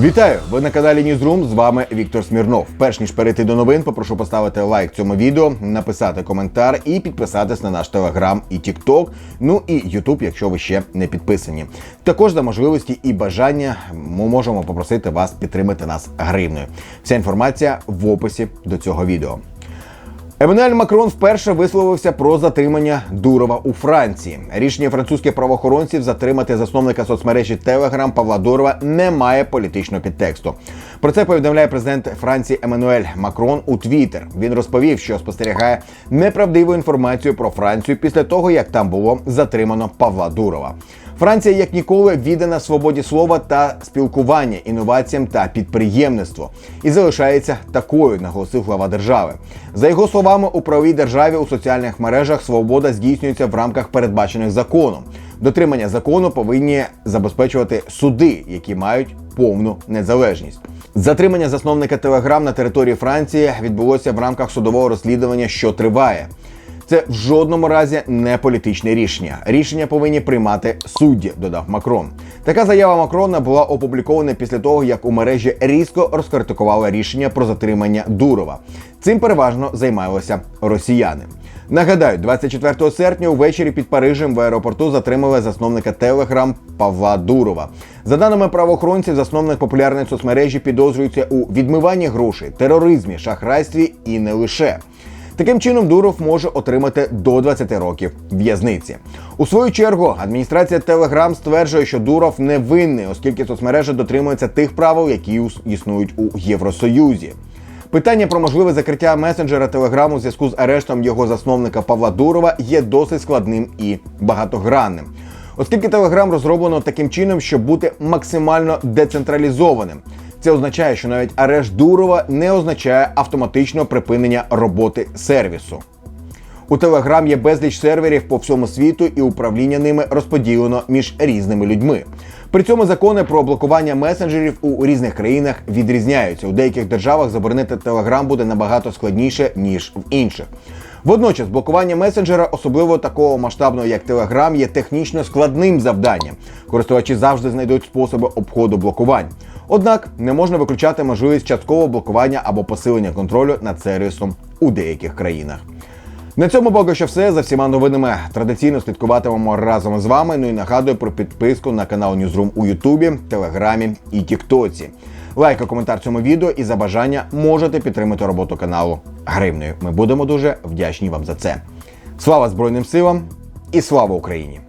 Вітаю! Ви на каналі Ньюзрум. З вами Віктор Смірнов. Перш ніж перейти до новин, попрошу поставити лайк цьому відео, написати коментар і підписатись на наш телеграм і тікток. Ну і Ютуб, якщо ви ще не підписані. Також за можливості і бажання ми можемо попросити вас підтримати нас гривною. Вся інформація в описі до цього відео. Еммануель Макрон вперше висловився про затримання Дурова у Франції. Рішення французьких правоохоронців затримати засновника соцмережі Телеграм Павла Дурова не має політичного підтексту. Про це повідомляє президент Франції Еммануель Макрон у Твіттер. Він розповів, що спостерігає неправдиву інформацію про Францію після того, як там було затримано Павла Дурова. Франція як ніколи віддана свободі слова та спілкування, інноваціям та підприємництву і залишається такою, наголосив глава держави. За його словами, у правовій державі у соціальних мережах свобода здійснюється в рамках передбачених законом. Дотримання закону повинні забезпечувати суди, які мають повну незалежність. Затримання засновника Телеграм на території Франції відбулося в рамках судового розслідування, що триває. Це в жодному разі не політичне рішення. Рішення повинні приймати судді, додав Макрон. Така заява Макрона була опублікована після того, як у мережі різко розкритикували рішення про затримання Дурова. Цим переважно займалися росіяни. Нагадаю, 24 серпня увечері під Парижем в аеропорту затримали засновника Телеграм Павла Дурова. За даними правоохоронців, засновник популярної соцмережі підозрюється у відмиванні грошей, тероризмі, шахрайстві і не лише. Таким чином, Дуров може отримати до 20 років в'язниці. У свою чергу адміністрація Telegram стверджує, що Дуров не винний, оскільки соцмережа дотримується тих правил, які існують у Євросоюзі. Питання про можливе закриття месенджера Telegram у зв'язку з арештом його засновника Павла Дурова є досить складним і багатогранним. Оскільки Telegram розроблено таким чином, щоб бути максимально децентралізованим. Це означає, що навіть арешт Дурова не означає автоматичного припинення роботи сервісу. У Telegram є безліч серверів по всьому світу, і управління ними розподілено між різними людьми. При цьому закони про блокування месенджерів у різних країнах відрізняються. У деяких державах заборонити Telegram буде набагато складніше ніж в інших. Водночас блокування месенджера, особливо такого масштабного, як Telegram, є технічно складним завданням. Користувачі завжди знайдуть способи обходу блокувань. Однак не можна виключати можливість часткового блокування або посилення контролю над сервісом у деяких країнах. На цьому поки що все. За всіма новинами традиційно слідкуватимемо разом з вами. Ну і нагадую про підписку на канал Newsroom у Ютубі, Телеграмі і Тіктоці. Лайк і коментар цьому відео і за бажання можете підтримати роботу каналу гривнею. Ми будемо дуже вдячні вам за це. Слава Збройним силам і слава Україні!